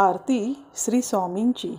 आरती श्री स्वामींची.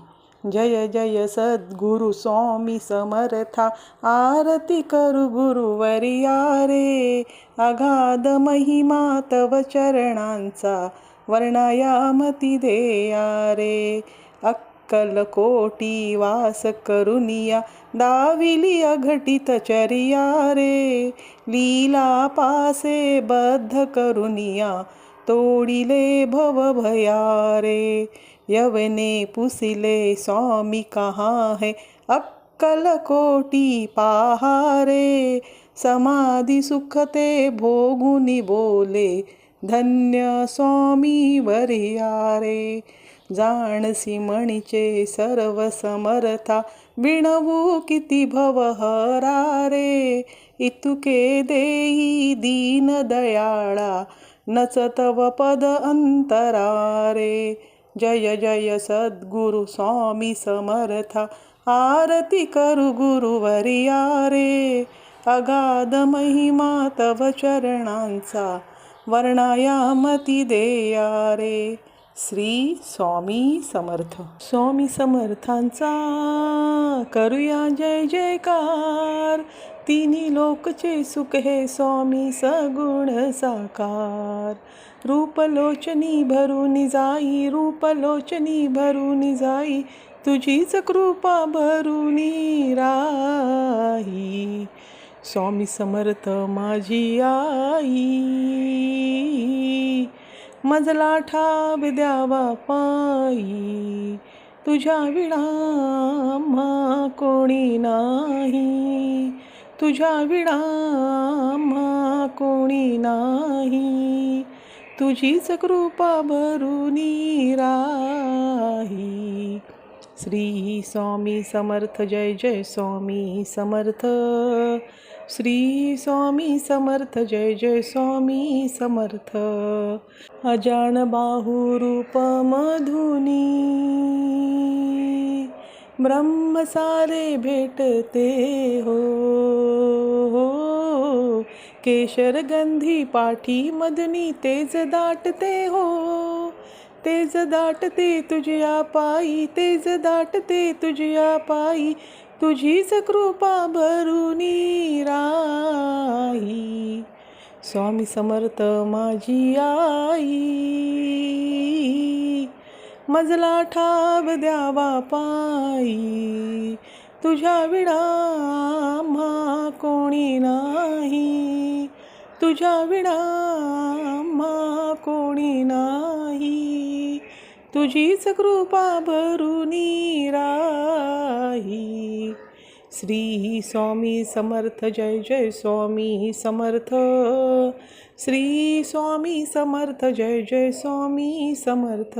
जय जय सद्गुरु स्वामी समर्था. आरती करू गुरुवर्या रे अगाध महिमा तव चरणांचा. वर्णायामती देया रे अक्कलकोटी वास करुनिया. दाविली अघटित चरिया रे. लीला पासे बद्ध करुनिया. तोडिले भव भया रे यवने पुसिले स्वामी कहाँ है अक्कल कोटी पहारे समाधी सुखते भोगुनी बोले धन्य स्वामी वरियारे। जाणसी मणीचे सर्व समर्था विणवू किती भवहरारे इतुके देई दीन दयाळा नचतव पद अंतरारे जय जय सद्गुरु स्वामी समर्था। आरती करू गुरुवरिया रे अगाध महिमा तव चरणांचा। वर्णायामती देया रे श्री स्वामी समर्थ। स्वामी समर्थांचा। करूया जय जयकार। तिन्ही लोकचे सुख हे स्वामी सगुण साकार. रूपलोचनी भरून जाई रूपलोचनी भरून जाई तुझीच कृपा भरून राही. स्वामी समर्थ माझी आई मजला ठाब द्यावा पायी तुझ्या विणा कोणी नाही. तुझ्या विणा कोणी नाही. तुझीच कृपा भरुनी राही. श्री स्वामी समर्थ जय जय स्वामी समर्थ. श्री स्वामी समर्थ जय जय स्वामी समर्थ. अजान बाहुरूपमधुनी ब्रह्म सारे भेटते हो, हो. केशर गंधी पाठी मदनी तेज दाटते हो. तेज दाटते तुझ्या पायी तेज दाटते तुझ्या पायी तुझीच कृपा भरुनी राही. स्वामी समर्थ माझी आई. मजला ठाव द्यावा पायी. तुझ्या विणा आम्हा कोणी नाही. तुझ्या विणा आम्हा कोणी नाही. तुझीच कृपा भरुनी राही. श्री स्वामी समर्थ जय जय स्वामी समर्थ. श्री स्वामी समर्थ जय जय स्वामी समर्थ.